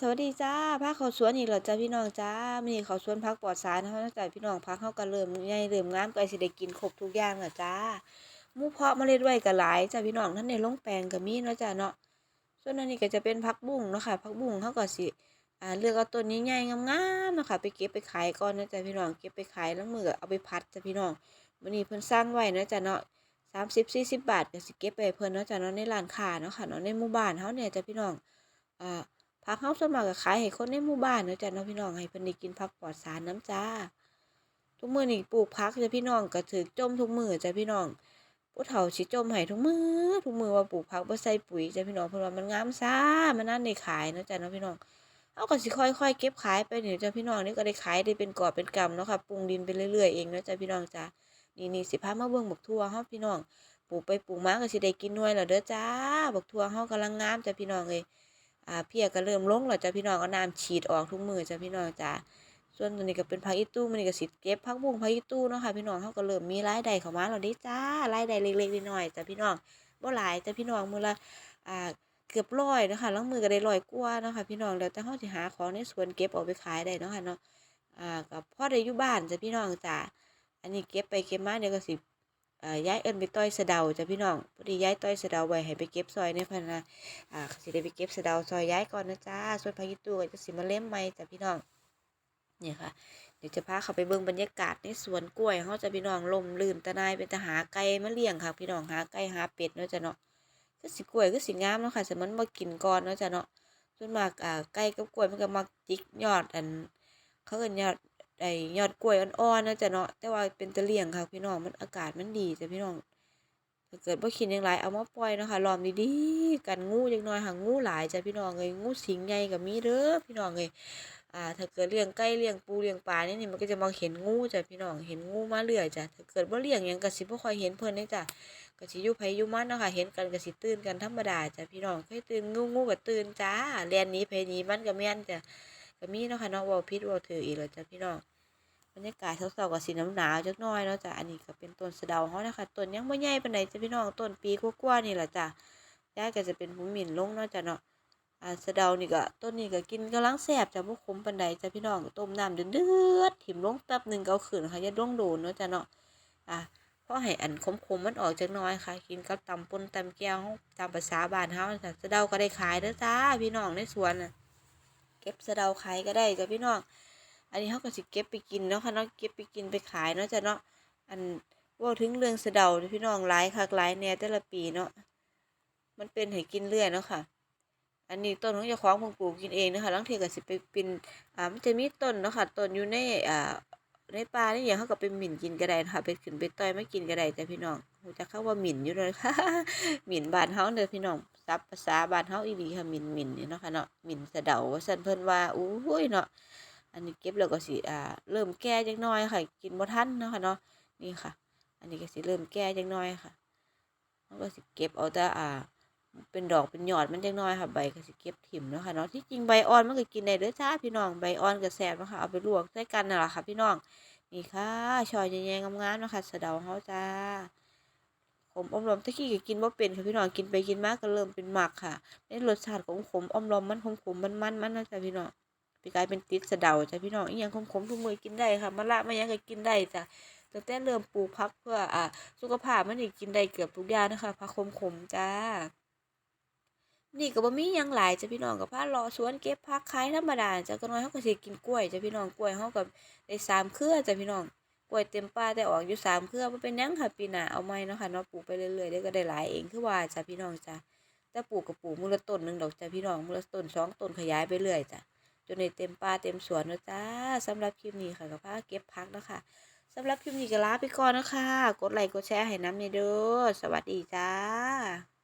สวัสดีจ้าพาเขาสวนอีกแล้วจ้าพี่น้องจ้ามีเขาสวนพักปลอดสารนะคะจ้าพี่น้องพักเขาก็เริ่มใหญ่เริ่มงามก็สิได้กินครบทุกอย่างแล้วจ้ามู่เพาะเมล็ดไว้ก็หลายจ้าพี่น้องท่านในลงแปลงก็มีเนาะจ้าเนาะส่วนอันนี้ก็จะเป็นพักบุ้งเนาะค่ะพักบุ้งเขาก็สิอ่าเลือกเอาต้นใหญ่งามๆเนาะค่ะไปเก็บไปขายก่อนนะจ้าพี่น้องเก็บไปขายแล้วมือก็เอาไปพัดจ้าพี่น้องวันนี้เพิ่นสร้างไว้นะจ้าเนาะสามสิบสี่สิบบาทก็สิเก็บไปเพิ่นเนาะจ้าเนาะในร้านค้าเนาะค่ะเนาะในหมู่บ้านเขาเนี่ยจ้าพี่น้องอ่า ผักเฮาส่วนมากก็ขายให้คนในหมู่บ้านเนาะจ้ะเนาะพี่น้องให้เพิ่นได้กินผักปลอดสารน้ำจ้า ทุกมื้อนี่ปลูกผักจ้ะพี่น้องก็ถูกจมทุกมื้อจ้ะพี่น้องผู้เฒ่าสิจมให้ทุกมื้อทุกมื้อว่าปลูกผักบ่ใส่ปุ๋ยจ้ะพี่น้องเพิ่นว่ามันงามซ่ามันนั่นได้ขายเนาะจ้ะเนาะพี่น้องเฮาก็สิค่อยๆเก็บขายไปนี่จ้ะพี่น้องนี่ก็ได้ขายได้เป็นกอบเป็นกำเนาะค่ะปรุงดินไปเรื่อยๆเองเนาะจ้ะพี่น้องจ้ะนี่นี่สิพามาเบิ่งบักทั่วเฮาพี่น้องปลูกไปปลูกมาก็สิได้กินหน่วยแล้วเด้อจ้าบักทั่วเฮากำลังงามจ้ะพี่น้องเอ้ย อ่าเพียก็เริ่มลงแล้วจ้ะพี่น้องก็น้ำฉีดออกทุกมือจ้ะพี่น้องจ้ะส่วนตัวนี้ก็เป็นผักอีตู้มันนี่ก็สิเก็บผักบุ้งผักอีตู้เนาะค่ะพี่น้องเขาก็เริ่มมีรายได้เข้ามาแล้วเด้จ้ารายได้เล็กๆน้อยๆจ้ะพี่น้องบ่หลายจ้ะพี่น้องมือละอ่าเกือบร้อยนะคะล้างมือก็ได้ร้อยกว่านะคะพี่น้องแล้วแต่เฮาสิหาของในสวนเก็บออกไปขายได้เนาะค่ะเนาะอ่าก็พอได้อยู่บ้านจ้ะพี่น้องจ้ะอันนี้เก็บไปเก็บมาเดี๋ยวก็สิ ย้ายเอิ้นไปต้อยสะเดาจ้ะพี่น้องพอดีย้ายต้อยสะเดาไว้ให้ไปเก็บซอยในพันนะอ่าก็สิได้ไปเก็บสะเดาซอยย้ายก่อนนะจ้าส่วนพายุตัวก็จะสิมาเล่มใหม่จ้ะพี่น้องเนี่ยค่ะเดี๋ยวจะพาเขาไปเบิ่งบรรยากาศในสวนกล้วยเขาจะพี่น้องลมลื่นตะนายเป็นตะหาไก่มาเลี้ยงค่ะ พี่น้องหาไก่หาเป็ดเนาะจ้ะเนาะก็สิกล้วยก็สิงามเนาะค่ะสมันมากินก่อนเนาะจ้ะเนาะส่วนมากอ่าไก่กับกล้วยมันก็มักจิกยอดอันเขาเอินยอด ไอ้ยอดกล้วยอ่อนๆนะจ้ะเนาะแต่ว่าเป็นตะเลี่ยงค่ะพี่น้องมันอากาศมันดีจ้ะพี่น้องถ้าเกิดบ่คิดอย่างไรเอามาปล่อยเนาะค่ะล้อมดีๆกันงูจักหน่อยค่ะงูหลายจ้ะพี่น้องเอ้ยงูสิงใหญ่ก็มีเด้อพี่น้องเอ้ยอ่าถ้าเกิดเลี้ยงไก่เลี้ยงปูเลี้ยงปลานี่นี่มันก็จะมาเห็นงูจ้ะพี่น้องเห็นงูมาเรื่อยจ้ะถ้าเกิดบ่เลี้ยงหยังก็สิบ่ค่อยเห็นเพิ่นนี่จ้ะก็สิอยู่ไผอยู่มันเนาะค่ะเห็นกันก็สิตื่นกันธรรมดาจ้ะพี่น้องเคยตื่นงูงูก็ตื่นจ้าแล่นหนีไผหนีมันก็แม่นจ้ะ ก็มีเนาะค่ะเนาะว้าผิดเว้าถูกอีกแล้วจ้ะพี่น้องบรรยากาศเช้าๆกับสีน้ำหนาวจักน่อยเนาะจ้ะอันนี้ก็เป็นต้นสะเดาเขานะคะต้นยังไม่ใหญ่ปานใดจ้ะพี่น้องต้นปีกว่าๆนี่แหละจ้ะยายก็จะเป็นผู้หมิ่นลงเนาะจ้ะเนาะอ่าสะเดานี่ก็ต้นนี้ก็กินกำลังแซ่บจ้ะบ่ขมปานใดจ้ะพี่น้องต้มน้ำเดือดๆถิ่มลงแป๊บหนึงก็เอาขึ้นค่ะอย่าลงโดนเนาะจ้ะเนาะอะพอให้อันขมๆมมันออกจักน่อยค่ะ กินกับตำปนตำแก้วตามภาษาบ้านเฮาจ้ะสะเดาก็ได้ขายเด้อจ้าพี่น้องในสวนน่ะ ก็บสะเดาขายก็ได้จ้ะพี่น้องอันนี้เขาก็สิเก็บไปกินเนาะค่ะเนาะเก็บไปกินไปขายเนาะจ้ะเนาะอันว่าถึงเรื่องสะเดาพี่น้องหลายคักหลายแน่แต่ละปีเนาะมันเป็นให้กินเรื่อยเนาะค่ะ อันนี้ต้นของเจ้าของเพิ่งปลูกกินเองนะคะลังเทก็สิไปเป็นอ่ามันจะมีต้นเนาะค่ะต้นอยู่ในอ่าในป่านี่อย่างเขาก็ไปหมิ่นกินก็ได้นะคะไปขึ้นไปต่อยไม่กินก็ได้จ้ะพี่น้องรู้จักเขาว่าหมิ่นอยู่เลยค่ะหมิ่นบานเฮาเด้อพี่น้อง ซับภาษาบ้านเฮาอีหลีค่ะมินมินนี่เนาะค่ะเนาะมินสะเดาว่าซั่นเพิ่นว่าอู้ยเนาะอันนี้เก็บแล้วก็สิอ่าเริ่มแก่จักหน่อยค่ะ กินบ่ทันเนาะค่ะเนาะนี่ค่ะ อันนี้ก็สิเริ่มแก่จักหน่อยค่ะมันก็สิเก็บเอาแต่อ่า เป็นดอกเป็นยอดมันจักหน่อยค่ะใบก็สิเก็บถิ่มเนาะค่ะเนาะที่จริงใบอ่อนมันก็กินได้เด้อจ้าพี่น้องใบอ่อนก็แซ่บเนาะค่ะเอาไปลวกใส่กันนั่นล่ะค่ะ พี่น้องนี่ค่ะชอยแยงๆงามๆเนาะค่ะสะเดาเฮาจ้า ขมอมลมตะกี้ก็กินบ่เป็นค่ะพี่น้องกินไปกินมากก็เริ่มเป็นหมักค่ะในรสชาติของขมอมลมมันขมๆมันมันเนาะจ้ะพี่น้องปีกลายเป็นติดสะเดาจ้ะพี่น้องอีหยังขมๆทุกมือกินได้ค่ะมะละมะยังก็กินได้จ้ะตั้งแต่เริ่มปลูกผักเพื่ออ่าสุขภาพมันนี่กินได้เกือบทุกอย่างนะคะผักขมๆจ้านี่ก็บ่มียังหลายจ้ะพี่น้องก็พารอสวนเก็บผักขายธรรมดาจ้ะก็น้อยเฮาก็สิกินกล้วยจ้ะพี่น้องกล้วยเฮาก็ได้สามเครือจ้ะพี่น้อง กล้วยเต็มป่าแต่ออกอยู่สามเครือบ่เป็นยังค่ะปีหน้าเอาใหม่เนาะค่ะเนาะปลูกไปเรื่อยๆเดี๋ยวก็ได้หลายเองคือว่าจ้ะพี่น้องจ้ะแต่ปลูกก็ปลูกมือละต้นหนึ่งดอกจ้ะพี่น้องมือละต้นสองต้นขยายไปเรื่อยจ้ะจนในเต็มป่าเต็มสวนแล้วจ้าสำหรับคลิปนี้ค่ะกับพาเก็บพักแล้วค่ะสำหรับคลิปนี้ก็ลาไปก่อนนะคะ กดไลค์กดแชร์ให้น้ำในเด้อสวัสดีจ้า